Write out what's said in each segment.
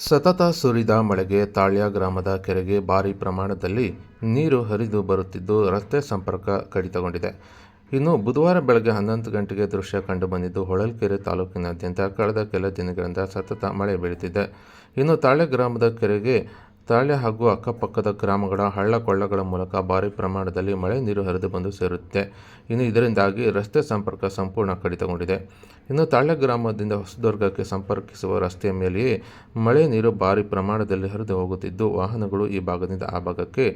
ಸತತ ಸುರಿದ ಮಳೆಗೆ ತಾಳ್ಯ ಗ್ರಾಮದ ಕೆರೆಗೆ ಭಾರಿ ಪ್ರಮಾಣದಲ್ಲಿ ನೀರು ಹರಿದು ಬರುತ್ತಿದ್ದು ರಸ್ತೆ ಸಂಪರ್ಕ ಕಡಿತಗೊಂಡಿದೆ. ಇನ್ನು ಬುಧವಾರ ಬೆಳಗ್ಗೆ ಹನ್ನೊಂದು ಗಂಟೆಗೆ ದೃಶ್ಯ ಕಂಡುಬಂದಿದ್ದು, ಹೊಳಲ್ಕೆರೆ ತಾಲೂಕಿನಾದ್ಯಂತ ಕಳೆದ ಕೆಲ ದಿನಗಳಿಂದ ಸತತ ಮಳೆ ಬೀಳುತ್ತಿದೆ. ಇನ್ನು ತಾಳೆ ಗ್ರಾಮದ ಕೆರೆಗೆ ತಾಳ್ಯ ಹಾಗೂ ಅಕ್ಕಪಕ್ಕದ ಗ್ರಾಮಗಳ ಹಳ್ಳ ಕೊಳ್ಳಗಳ ಮೂಲಕ ಭಾರೀ ಪ್ರಮಾಣದಲ್ಲಿ ಮಳೆ ನೀರು ಹರಿದು ಬಂದು ಸೇರುತ್ತೆ ಇನ್ನು ಇದರಿಂದಾಗಿ ರಸ್ತೆ ಸಂಪರ್ಕ ಸಂಪೂರ್ಣ ಕಡಿತಗೊಂಡಿದೆ. ಇನ್ನು ತಾಳ್ಯ ಗ್ರಾಮದಿಂದ ಹೊಸದುರ್ಗಕ್ಕೆ ಸಂಪರ್ಕಿಸುವ ರಸ್ತೆಯ ಮೇಲೆಯೇ ಮಳೆ ನೀರು ಭಾರಿ ಪ್ರಮಾಣದಲ್ಲಿ ಹರಿದು ಹೋಗುತ್ತಿದ್ದು, ವಾಹನಗಳು ಈ ಭಾಗದಿಂದ ಆ ಭಾಗಕ್ಕೆ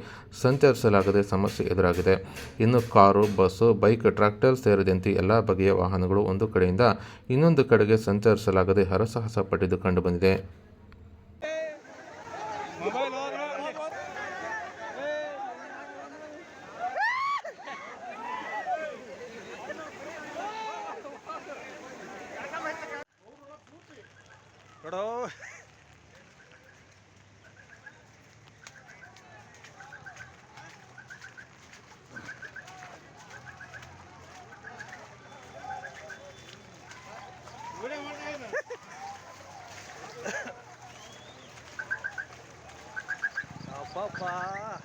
ಸಂಚರಿಸಲಾಗದೆ ಸಮಸ್ಯೆ ಎದುರಾಗಿದೆ. ಇನ್ನು ಕಾರು, ಬಸ್ಸು, ಬೈಕ್, ಟ್ರ್ಯಾಕ್ಟರ್ ಸೇರಿದಂತೆ ಎಲ್ಲ ಬಗೆಯ ವಾಹನಗಳು ಒಂದು ಕಡೆಯಿಂದ ಇನ್ನೊಂದು ಕಡೆಗೆ ಸಂಚರಿಸಲಾಗದೆ ಹರಸಾಹಸ ಪಟ್ಟಿದ್ದು ಕಂಡುಬಂದಿದೆ. എടോ બાપા